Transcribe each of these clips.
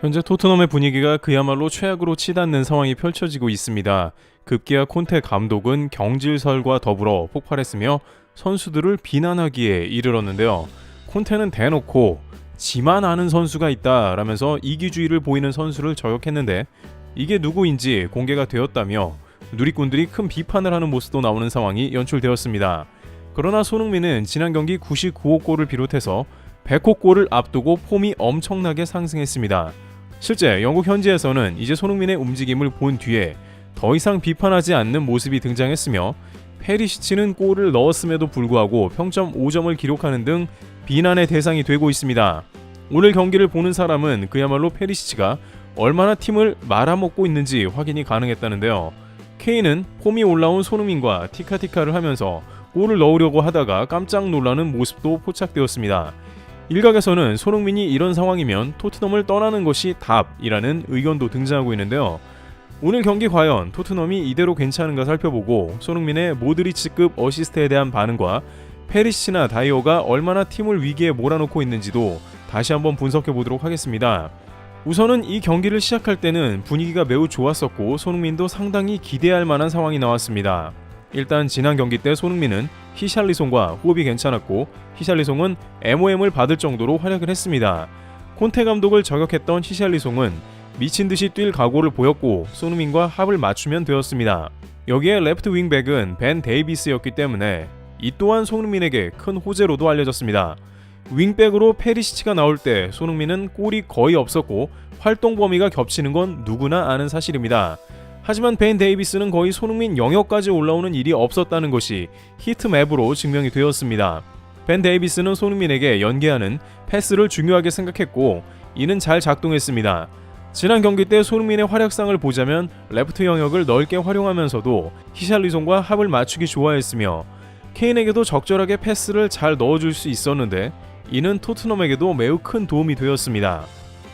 현재 토트넘의 분위기가 그야말로 최악으로 치닫는 상황이 펼쳐지고 있습니다. 급기야 콘테 감독은 경질설과 더불어 폭발했으며 선수들을 비난하기에 이르렀는데요. 콘테는 대놓고 지만 아는 선수가 있다 라면서 이기주의를 보이는 선수를 저격했는데 이게 누구인지 공개가 되었다며 누리꾼들이 큰 비판을 하는 모습도 나오는 상황이 연출되었습니다. 그러나 손흥민은 지난 경기 99호 골을 비롯해서 100호 골을 앞두고 폼이 엄청나게 상승했습니다. 실제 영국 현지에서는 이제 손흥민의 움직임을 본 뒤에 더 이상 비판하지 않는 모습이 등장했으며 페리시치는 골을 넣었음에도 불구하고 평점 5점을 기록하는 등 비난의 대상이 되고 있습니다. 오늘 경기를 보는 사람은 그야말로 페리시치가 얼마나 팀을 말아먹고 있는지 확인이 가능했다는데요. 케인은 폼이 올라온 손흥민과 티카티카를 하면서 골을 넣으려고 하다가 깜짝 놀라는 모습도 포착되었습니다. 일각에서는 손흥민이 이런 상황이면 토트넘을 떠나는 것이 답이라는 의견도 등장하고 있는데요. 오늘 경기 과연 토트넘이 이대로 괜찮은가 살펴보고 손흥민의 모드리치급 어시스트에 대한 반응과 페리시나 다이오가 얼마나 팀을 위기에 몰아넣고 있는지도 다시 한번 분석해 보도록 하겠습니다. 우선은 이 경기를 시작할 때는 분위기가 매우 좋았었고 손흥민도 상당히 기대할 만한 상황이 나왔습니다. 일단 지난 경기 때 손흥민은 히샬리송과 호흡이 괜찮았고 히샬리송은 MOM을 받을 정도로 활약을 했습니다. 콘테 감독을 저격했던 히샬리송은 미친 듯이 뛸 각오를 보였고 손흥민과 합을 맞추면 되었습니다. 여기에 레프트 윙백은 벤 데이비스였기 때문에 이 또한 손흥민에게 큰 호재로도 알려졌습니다. 윙백으로 페리시치가 나올 때 손흥민은 골이 거의 없었고 활동 범위가 겹치는 건 누구나 아는 사실입니다. 하지만 벤 데이비스는 거의 손흥민 영역까지 올라오는 일이 없었다는 것이 히트맵으로 증명이 되었습니다. 벤 데이비스는 손흥민에게 연계하는 패스를 중요하게 생각했고 이는 잘 작동했습니다. 지난 경기 때 손흥민의 활약상을 보자면 레프트 영역을 넓게 활용하면서도 히샬리송과 합을 맞추기 좋아했으며 케인에게도 적절하게 패스를 잘 넣어줄 수 있었는데 이는 토트넘에게도 매우 큰 도움이 되었습니다.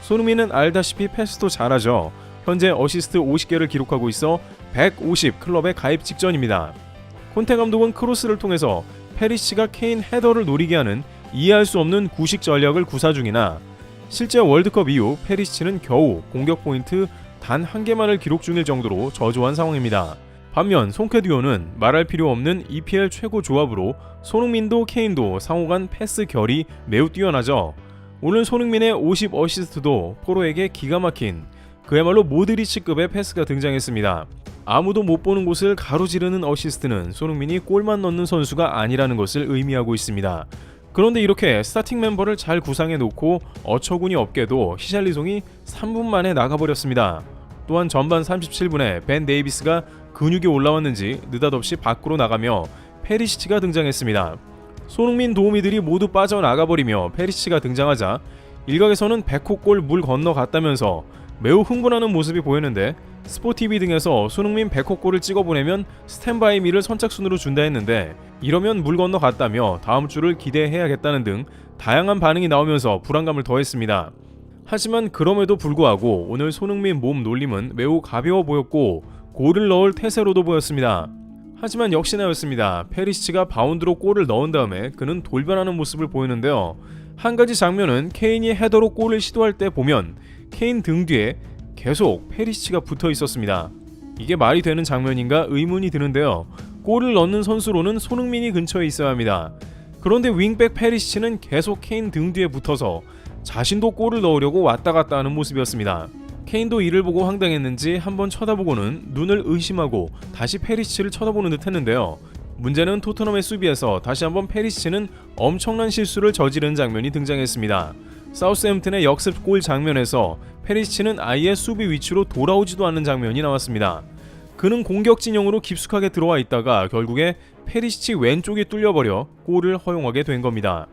손흥민은 알다시피 패스도 잘하죠. 현재 어시스트 50개를 기록하고 있어 150 클럽에 가입 직전입니다. 콘테 감독은 크로스를 통해서 페리시가 케인 헤더를 노리게 하는 이해할 수 없는 구식 전략을 구사 중이나 실제 월드컵 이후 페리시치는 겨우 공격 포인트 단 한 개만을 기록 중일 정도로 저조한 상황입니다. 반면 송케 듀오는 말할 필요 없는 EPL 최고 조합으로 손흥민도 케인도 상호간 패스 결이 매우 뛰어나죠. 오늘 손흥민의 50 어시스트도 포로에게 기가 막힌 그야말로 모드리치급의 패스가 등장했습니다. 아무도 못 보는 곳을 가로지르는 어시스트는 손흥민이 골만 넣는 선수가 아니라는 것을 의미하고 있습니다. 그런데 이렇게 스타팅 멤버를 잘 구상해 놓고 어처구니 없게도 히샬리송이 3분 만에 나가버렸습니다. 또한 전반 37분에 벤 데이비스가 근육이 올라왔는지 느닷없이 밖으로 나가며 페리시치가 등장했습니다. 손흥민 도우미들이 모두 빠져나가버리며 페리시치가 등장하자 일각에서는 100호 골 물 건너갔다면서 매우 흥분하는 모습이 보였는데 스포티비 등에서 손흥민 100호 골을 찍어보내면 스탠바이 미를 선착순으로 준다 했는데 이러면 물 건너 갔다며 다음 주를 기대해야겠다는 등 다양한 반응이 나오면서 불안감을 더했습니다. 하지만 그럼에도 불구하고 오늘 손흥민 몸 놀림은 매우 가벼워 보였고 골을 넣을 태세로도 보였습니다. 하지만 역시나였습니다. 페리시치가 바운드로 골을 넣은 다음에 그는 돌변하는 모습을 보이는데요. 한 가지 장면은 케인이 헤더로 골을 시도할 때 보면 케인 등 뒤에 계속 페리시치가 붙어 있었습니다. 이게 말이 되는 장면인가 의문이 드는데요. 골을 넣는 선수로는 손흥민이 근처에 있어야 합니다. 그런데 윙백 페리시치는 계속 케인 등 뒤에 붙어서 자신도 골을 넣으려고 왔다 갔다 하는 모습이었습니다. 케인도 이를 보고 황당했는지 한번 쳐다보고는 눈을 의심하고 다시 페리시치를 쳐다보는 듯 했는데요. 문제는 토트넘의 수비에서 다시 한번 페리시치는 엄청난 실수를 저지른 장면이 등장했습니다. 사우스햄튼의 역습 골 장면에서 페리시치는 아예 수비 위치로 돌아오지도 않는 장면이 나왔습니다. 그는 공격 진영으로 깊숙하게 들어와 있다가 결국에 페리시치 왼쪽이 뚫려버려 골을 허용하게 된 겁니다.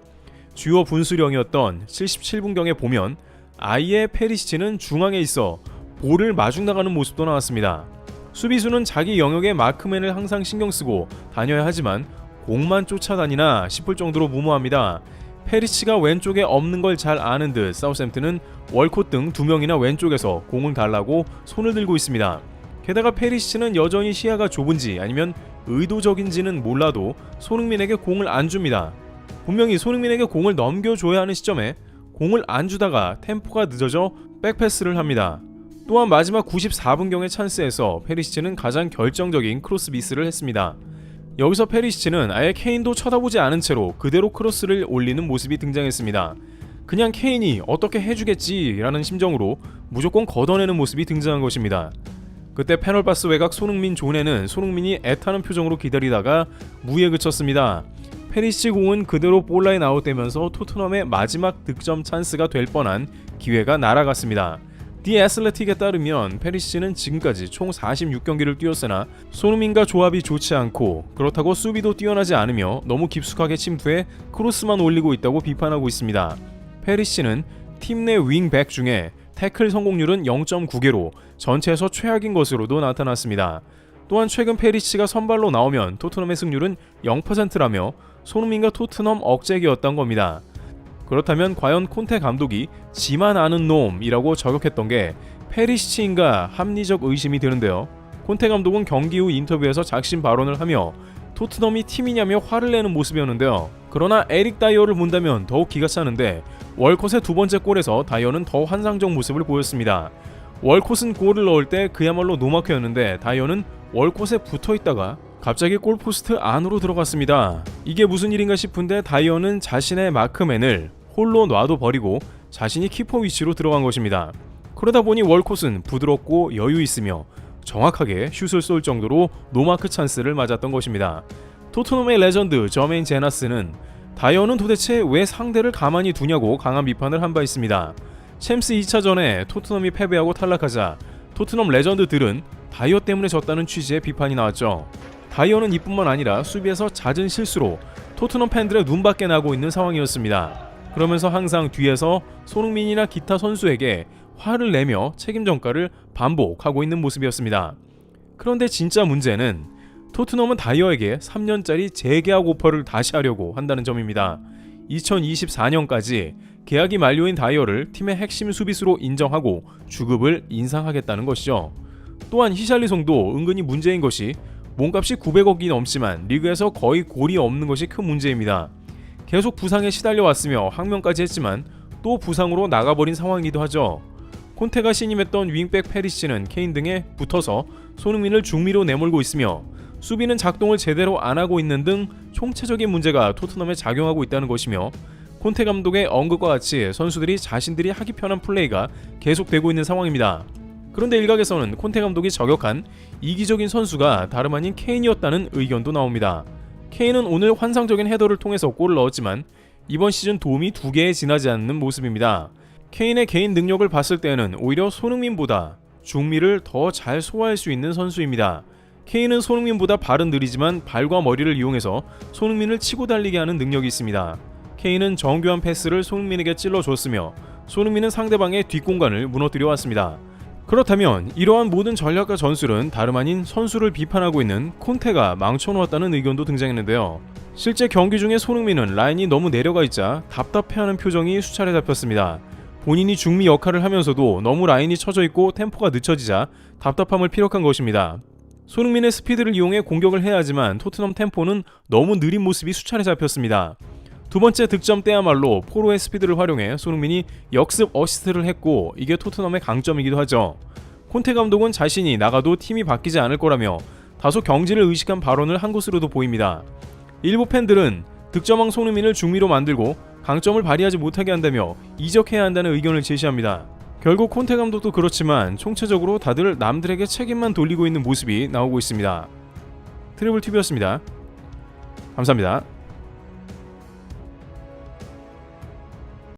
주요 분수령이었던 77분경에 보면 아예 페리시치는 중앙에 있어 볼을 마중 나가는 모습도 나왔습니다. 수비수는 자기 영역의 마크맨을 항상 신경 쓰고 다녀야 하지만 공만 쫓아다니나 싶을 정도로 무모합니다. 페리치가 왼쪽에 없는 걸 잘 아는 듯 사우샘튼은 월콧 등 두 명이나 왼쪽에서 공을 달라고 손을 들고 있습니다. 게다가 페리시치는 여전히 시야가 좁은지 아니면 의도적인지는 몰라도 손흥민에게 공을 안 줍니다. 분명히 손흥민에게 공을 넘겨줘야 하는 시점에 공을 안 주다가 템포가 늦어져 백패스를 합니다. 또한 마지막 94분경의 찬스에서 페리시치는 가장 결정적인 크로스 미스를 했습니다. 여기서 페리시치는 아예 케인도 쳐다보지 않은 채로 그대로 크로스를 올리는 모습이 등장했습니다. 그냥 케인이 어떻게 해주겠지라는 심정으로 무조건 걷어내는 모습이 등장한 것입니다. 그때 페널바스 외곽 손흥민 존에는 손흥민이 애타는 표정으로 기다리다가 무에 그쳤습니다. 페리시 공은 그대로 볼라인 아웃되면서 토트넘의 마지막 득점 찬스가 될 뻔한 기회가 날아갔습니다. 디 애슬레틱에 따르면 페리시는 지금까지 총 46경기를 뛰었으나 손흥민과 조합이 좋지 않고 그렇다고 수비도 뛰어나지 않으며 너무 깊숙하게 침투해 크로스만 올리고 있다고 비판하고 있습니다. 페리시는 팀 내 윙백 중에 태클 성공률은 0.9개로 전체에서 최악인 것으로도 나타났습니다. 또한 최근 페리시가 선발로 나오면 토트넘의 승률은 0%라며 손흥민과 토트넘 억제기였던 겁니다. 그렇다면 과연 콘테 감독이 지만 아는 놈이라고 저격했던 게 페리시치인가 합리적 의심이 드는데요. 콘테 감독은 경기 후 인터뷰에서 작심 발언을 하며 토트넘이 팀이냐며 화를 내는 모습이었는데요. 그러나 에릭 다이어를 본다면 더욱 기가 차는데 월컷의 두 번째 골에서 다이어는 더 환상적 모습을 보였습니다. 월콧은 골을 넣을 때 그야말로 노마크였는데 다이어는 월콧에 붙어 있다가 갑자기 골포스트 안으로 들어갔습니다. 이게 무슨 일인가 싶은데 다이어는 자신의 마크맨을 홀로 놔도 버리고 자신이 키퍼 위치로 들어간 것입니다. 그러다 보니 월콧은 부드럽고 여유 있으며 정확하게 슛을 쏠 정도로 노마크 찬스를 맞았던 것입니다. 토트넘의 레전드 저메인 제나스는 다이어는 도대체 왜 상대를 가만히 두냐고 강한 비판을 한 바 있습니다. 챔스 2차전에 토트넘이 패배하고 탈락하자 토트넘 레전드들은 다이어 때문에 졌다는 취지의 비판이 나왔죠. 다이어는 이뿐만 아니라 수비에서 잦은 실수로 토트넘 팬들의 눈밖에 나고 있는 상황이었습니다. 그러면서 항상 뒤에서 손흥민이나 기타 선수에게 화를 내며 책임 전가를 반복하고 있는 모습이었습니다. 그런데 진짜 문제는 토트넘은 다이어에게 3년짜리 재계약 오퍼를 다시 하려고 한다는 점입니다. 2024년까지 계약이 만료인 다이어를 팀의 핵심 수비수로 인정하고 주급을 인상하겠다는 것이죠. 또한 히샬리송도 은근히 문제인 것이 몸값이 900억이 넘지만 리그에서 거의 골이 없는 것이 큰 문제입니다. 계속 부상에 시달려 왔으며 항명까지 했지만 또 부상으로 나가버린 상황이기도 하죠. 콘테가 신임했던 윙백 페리시는 케인 등에 붙어서 손흥민을 중미로 내몰고 있으며 수비는 작동을 제대로 안 하고 있는 등 총체적인 문제가 토트넘에 작용하고 있다는 것이며 콘테 감독의 언급과 같이 선수들이 자신들이 하기 편한 플레이가 계속되고 있는 상황입니다. 그런데 일각에서는 콘테 감독이 저격한 이기적인 선수가 다름 아닌 케인이었다는 의견도 나옵니다. 케인은 오늘 환상적인 헤더를 통해서 골을 넣었지만 이번 시즌 도움이 두 개에 지나지 않는 모습입니다. 케인의 개인 능력을 봤을 때는 오히려 손흥민보다 중미를 더 잘 소화할 수 있는 선수입니다. 케인은 손흥민보다 발은 느리지만 발과 머리를 이용해서 손흥민을 치고 달리게 하는 능력이 있습니다. 케인은 정교한 패스를 손흥민에게 찔러줬으며 손흥민은 상대방의 뒷공간을 무너뜨려 왔습니다. 그렇다면 이러한 모든 전략과 전술은 다름 아닌 선수를 비판하고 있는 콘테가 망쳐놓았다는 의견도 등장했는데요. 실제 경기 중에 손흥민은 라인이 너무 내려가 있자 답답해하는 표정이 수차례 잡혔습니다. 본인이 중미 역할을 하면서도 너무 라인이 처져 있고 템포가 늦춰지자 답답함을 피력한 것입니다. 손흥민의 스피드를 이용해 공격을 해야 하지만 토트넘 템포는 너무 느린 모습이 수차례 잡혔습니다. 두 번째 득점 때야말로 포로의 스피드를 활용해 손흥민이 역습 어시스트를 했고 이게 토트넘의 강점이기도 하죠. 콘테 감독은 자신이 나가도 팀이 바뀌지 않을 거라며 다소 경지를 의식한 발언을 한 것으로도 보입니다. 일부 팬들은 득점왕 손흥민을 중미로 만들고 강점을 발휘하지 못하게 한다며 이적해야 한다는 의견을 제시합니다. 결국 콘테 감독도 그렇지만 총체적으로 다들 남들에게 책임만 돌리고 있는 모습이 나오고 있습니다. 트리블 TV였습니다. 감사합니다.